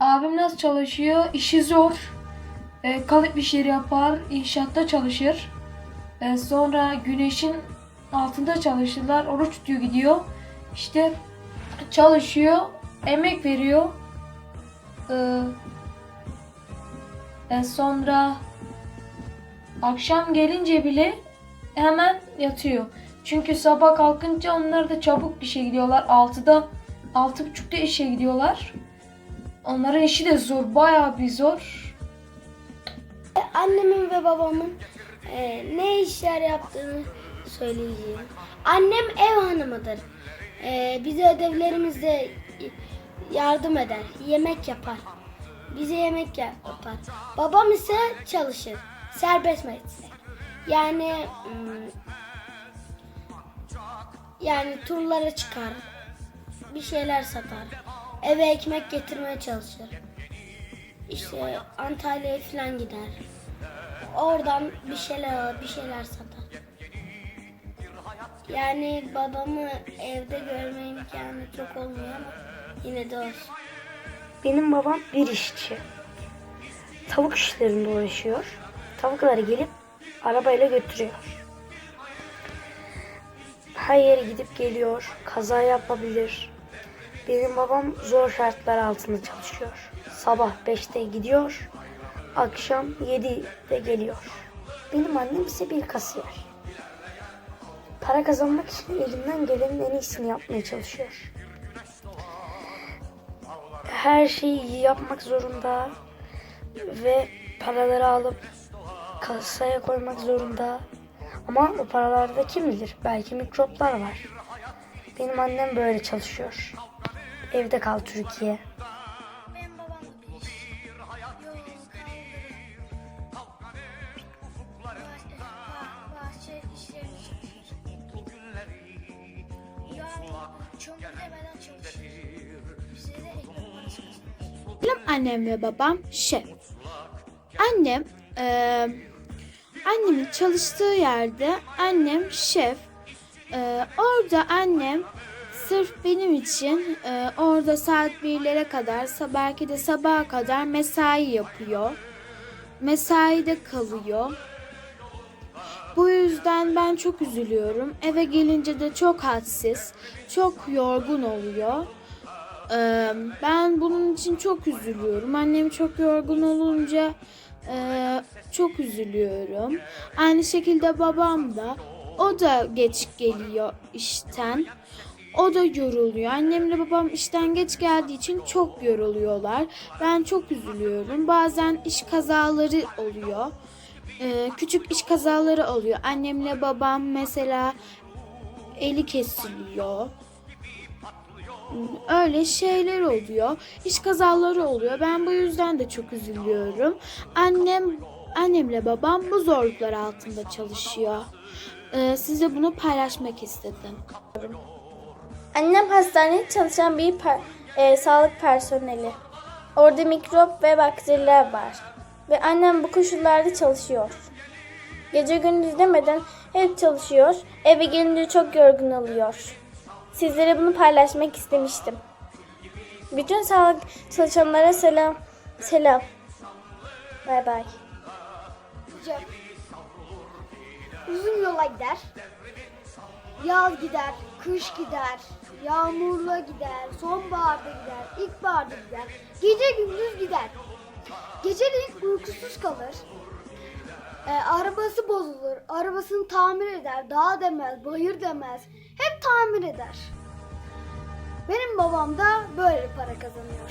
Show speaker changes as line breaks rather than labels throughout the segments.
Abim nasıl çalışıyor? İşi zor. E, kalıp işleri yapar, inşaatta çalışır. E, sonra güneşin altında çalışırlar. Oruç tutuyor gidiyor. İşte çalışıyor, emek veriyor. E, e, sonra akşam gelince bile hemen yatıyor. Çünkü sabah kalkınca onlar da çabuk işe gidiyorlar. 6'da 6.30'da işe gidiyorlar. Onların işi de zor, bayağı bir zor.
Annemin ve babamın e, ne işler yaptığını söyleyeceğim. Annem ev hanımıdır. E, bize ödevlerimizde yardım eder, yemek yapar. Bize yemek yapar. Babam ise çalışır. Serbest meslek. Yani yani turlara çıkar. Bir şeyler satar. Eve ekmek getirmeye çalışır. İşte Antalya'ya falan gider. Oradan bir şeyler alır, bir şeyler satar. Yani babamı evde görme imkanı çok olmuyor ama yine de olsun.
Benim babam bir işçi. Tavuk işlerinde uğraşıyor. Tavukları gelip arabayla götürüyor. Her yere gidip geliyor. Kaza yapabilir. Benim babam zor şartlar altında çalışıyor. Sabah 5'te gidiyor. Akşam 7'de geliyor. Benim annem ise bir kasiyer. Para kazanmak için elinden gelenin en iyisini yapmaya çalışıyor her şeyi yapmak zorunda ve paraları alıp kasaya koymak zorunda. Ama o paralarda kim bilir? Belki mikroplar var. Benim annem böyle çalışıyor. Evde kal Türkiye.
Benim
annem ve babam şef. Annem eee, annemin çalıştığı yerde annem şef. Eee, orada annem sırf benim için eee, orada saat birlere kadar belki de sabaha kadar mesai yapıyor. Mesaide kalıyor. Bu yüzden ben çok üzülüyorum. Eve gelince de çok hadsiz, çok yorgun oluyor. Ee, ben bunun için çok üzülüyorum. Annem çok yorgun olunca e, çok üzülüyorum. Aynı şekilde babam da o da geç geliyor işten. O da yoruluyor. Annemle babam işten geç geldiği için çok yoruluyorlar. Ben çok üzülüyorum. Bazen iş kazaları oluyor. Ee, küçük iş kazaları oluyor. Annemle babam mesela eli kesiliyor öyle şeyler oluyor. İş kazaları oluyor. Ben bu yüzden de çok üzülüyorum. Annem annemle babam bu zorluklar altında çalışıyor. Ee, size bunu paylaşmak istedim.
Annem hastanede çalışan bir per- e, sağlık personeli. Orada mikrop ve bakteriler var. Ve annem bu koşullarda çalışıyor. Gece gündüz demeden hep çalışıyor. Eve gelince çok yorgun oluyor. Sizlere bunu paylaşmak istemiştim. Bütün sağlık çalışanlara selam. Selam. Bay bay.
Uzun yola gider. Yaz gider, kış gider, yağmurla gider, sonbaharda gider, ilkbaharda gider, gece gündüz gider. Geceleyin uykusuz kalır. Ee, arabası bozulur, arabasını tamir eder, dağ demez, bayır demez, hep tamir eder. Benim babam da böyle para kazanıyor.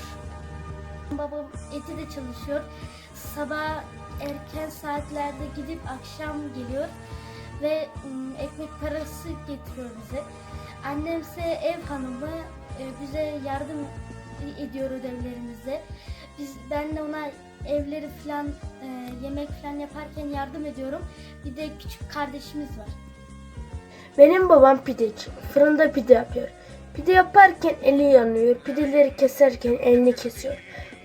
Babam ETİ'de çalışıyor. Sabah erken saatlerde gidip akşam geliyor ve ekmek parası getiriyor bize. Annem ise ev hanımı e, bize yardım ediyor ödevlerimizde. Biz ben de ona evleri falan e, yemek falan yaparken yardım ediyorum. Bir de küçük kardeşimiz var.
Benim babam pideci. Fırında pide yapıyor. Pide yaparken eli yanıyor. Pideleri keserken elini kesiyor.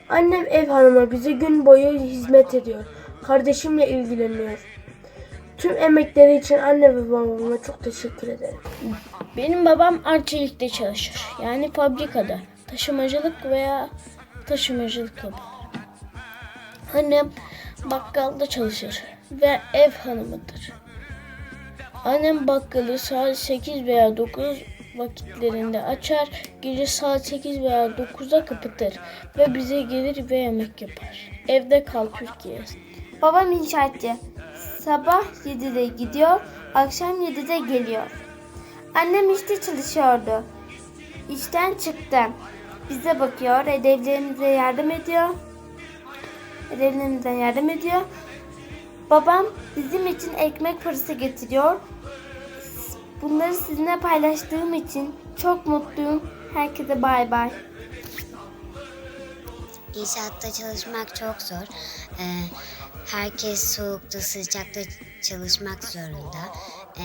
Annem ev hanımı bize gün boyu hizmet ediyor. Kardeşimle ilgileniyor. Tüm emekleri için anne ve babama çok teşekkür ederim.
Benim babam arçelikte çalışır. Yani fabrikada. Taşımacılık veya
taşımacılık yapar. Annem bakkalda çalışır ve ev hanımıdır. Annem bakkalı saat 8 veya 9 vakitlerinde açar, gece saat 8 veya 9'da kapatır ve bize gelir ve yemek yapar. Evde kal Türkiye.
Babam inşaatçı. Sabah 7'de gidiyor, akşam 7'de geliyor. Annem işte çalışıyordu. İşten çıktı. Bize bakıyor, ödevlerimize yardım ediyor. Ödevlerimize yardım ediyor. Babam bizim için ekmek parası getiriyor. Bunları sizinle paylaştığım için çok mutluyum. Herkese bay bay.
İnşaatta çalışmak çok zor. Ee, herkes soğukta, sıcakta çalışmak zorunda. Ee,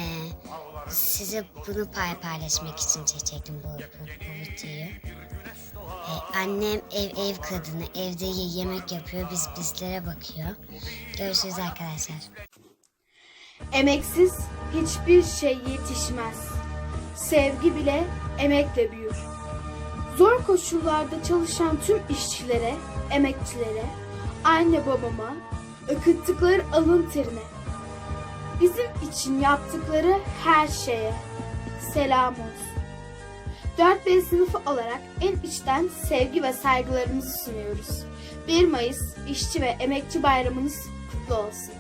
size bunu pay paylaşmak için çektim bu, bu, bu videoyu. Ee, annem ev ev kadını, evde ye- yemek yapıyor, biz bizlere bakıyor. Görüşürüz arkadaşlar.
Emeksiz hiçbir şey yetişmez. Sevgi bile emekle büyür. Zor koşullarda çalışan tüm işçilere, emekçilere, anne babama, akıttıkları alın terine, bizim için yaptıkları her şeye selam olsun. 4B sınıfı olarak en içten sevgi ve saygılarımızı sunuyoruz. 1 Mayıs İşçi ve Emekçi Bayramınız kutlu olsun.